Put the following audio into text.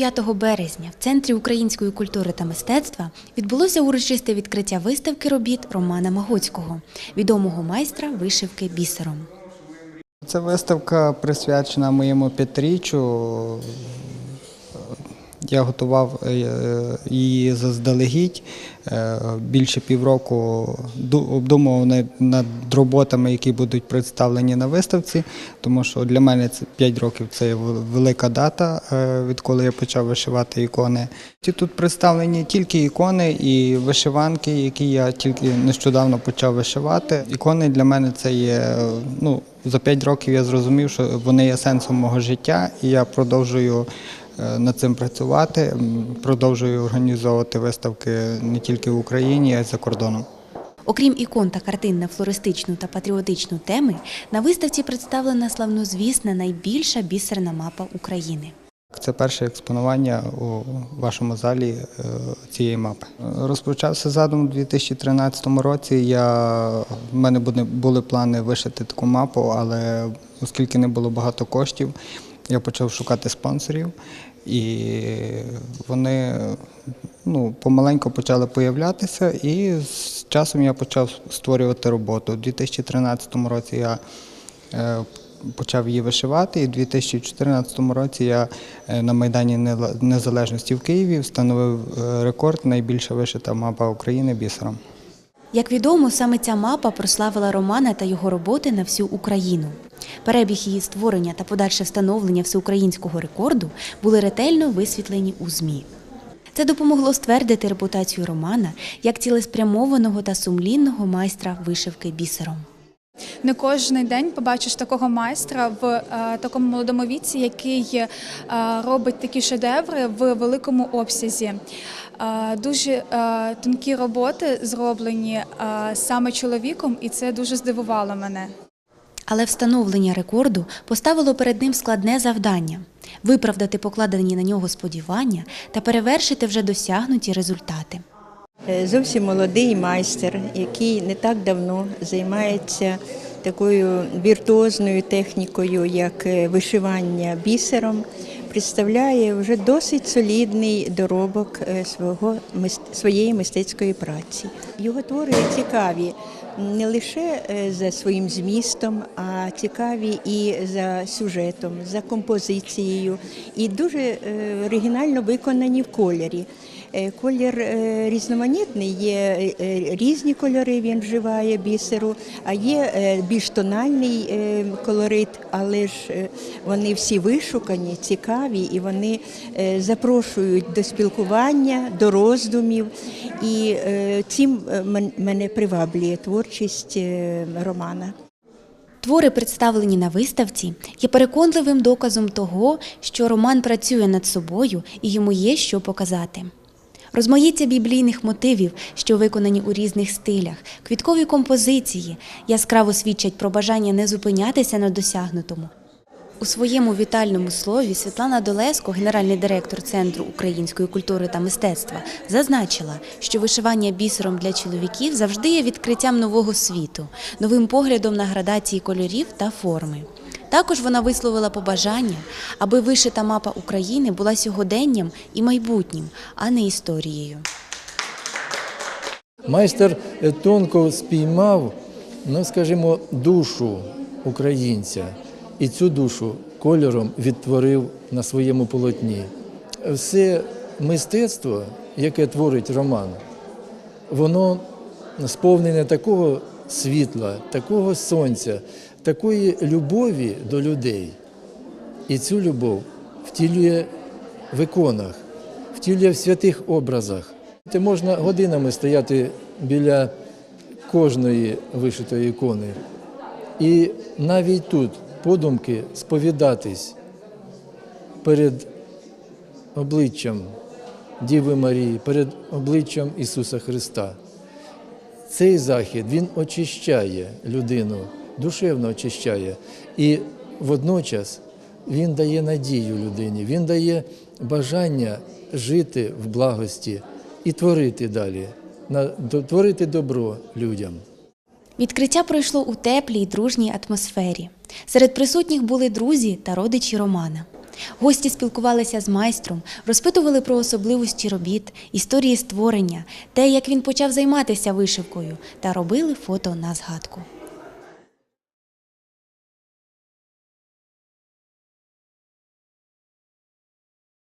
25 березня в Центрі української культури та мистецтва відбулося урочисте відкриття виставки робіт Романа Магоцького, відомого майстра вишивки бісером. Ця виставка присвячена моєму п'ятиріччю. Я готував е, її заздалегідь. Е, Більше півроку обдумував над- роботами, які будуть представлені на виставці, тому що для мене це 5 років це велика дата, е, відколи я почав вишивати ікони. Тут представлені тільки ікони і вишиванки, які я тільки нещодавно почав вишивати. Ікони для мене це є е, ну, за 5 років я зрозумів, що вони є сенсом мого життя, і я продовжую е, над цим працювати, продовжую організовувати виставки не тільки в Україні, а й за кордоном. Окрім ікон та картин на флористичну та патріотичну теми, на виставці представлена славнозвісна найбільша бісерна мапа України. Це перше експонування у вашому залі е, цієї мапи. Е, Розпочався задум у 2013 році. Я, в мене були плани вишити таку мапу, але оскільки не було багато коштів, я почав шукати спонсорів. І вони ну, помаленьку почали появлятися, і з часом я почав створювати роботу. У 2013 році я е, почав її вишивати, і у 2014 році я е, на Майдані Незалежності в Києві встановив е, рекорд найбільша вишита мапа України бісером. Як відомо, саме ця мапа прославила Романа та його роботи на всю Україну. Перебіг її створення та подальше встановлення всеукраїнського рекорду були ретельно висвітлені у ЗМІ. Це допомогло ствердити репутацію Романа як цілеспрямованого та сумлінного майстра вишивки бісером. Не кожен день побачиш такого майстра в е, такому молодому віці, який е, робить такі шедеври в великому обсязі. Е, дуже тонкі роботи зроблені саме чоловіком, і це дуже здивувало мене. Але встановлення рекорду поставило перед ним складне завдання виправдати покладені на нього сподівання та перевершити вже досягнуті результати. Е, Зовсім молодий майстер, який не так давно займається такою віртуозною технікою, як е, вишивання бісером, представляє вже досить солідний доробок е, свого своєї мистецької праці. Його твори цікаві не лише е, за своїм змістом, а цікаві і за сюжетом, за композицією, і дуже е, оригінально виконані в кольорі. Е, Колір е, різноманітний, є е, різні кольори він вживає бісеру, а є більш тональний колорит, але ж вони всі вишукані, цікаві і вони запрошують до спілкування, до роздумів. І цим мене приваблює творчість Романа. Твори, представлені на виставці, є переконливим доказом того, що Роман працює над собою і йому є що показати. Розмаїття біблійних мотивів, що виконані у різних стилях, квіткові композиції яскраво свідчать про бажання не зупинятися на досягнутому. У своєму вітальному слові Світлана Долеско, генеральний директор Центру української культури та мистецтва, зазначила, що вишивання бісером для чоловіків завжди є відкриттям нового світу, новим поглядом на градації кольорів та форми. Також вона висловила побажання, аби вишита мапа України була сьогоденням і майбутнім, а не історією. Майстер е, тонко спіймав, ну скажімо, душу українця і цю душу кольором відтворив на своєму полотні. Все мистецтво, яке творить Роман, воно сповнене такого світла, такого сонця, такої любові до людей. І цю любов втілює в іконах, втілює в святих образах. Ти можна годинами стояти біля кожної вишитої ікони. І навіть тут подумки сповідатись перед обличчям Діви Марії, перед обличчям Ісуса Христа. Цей захід він очищає людину, душевно очищає. І водночас він дає надію людині, він дає бажання жити в благості і творити далі, творити добро людям. Відкриття пройшло у теплій, дружній атмосфері. Серед присутніх були друзі та родичі Романа. Гості спілкувалися з майстром, розпитували про особливості робіт, історії створення, те, як він почав займатися вишивкою, та робили фото на згадку.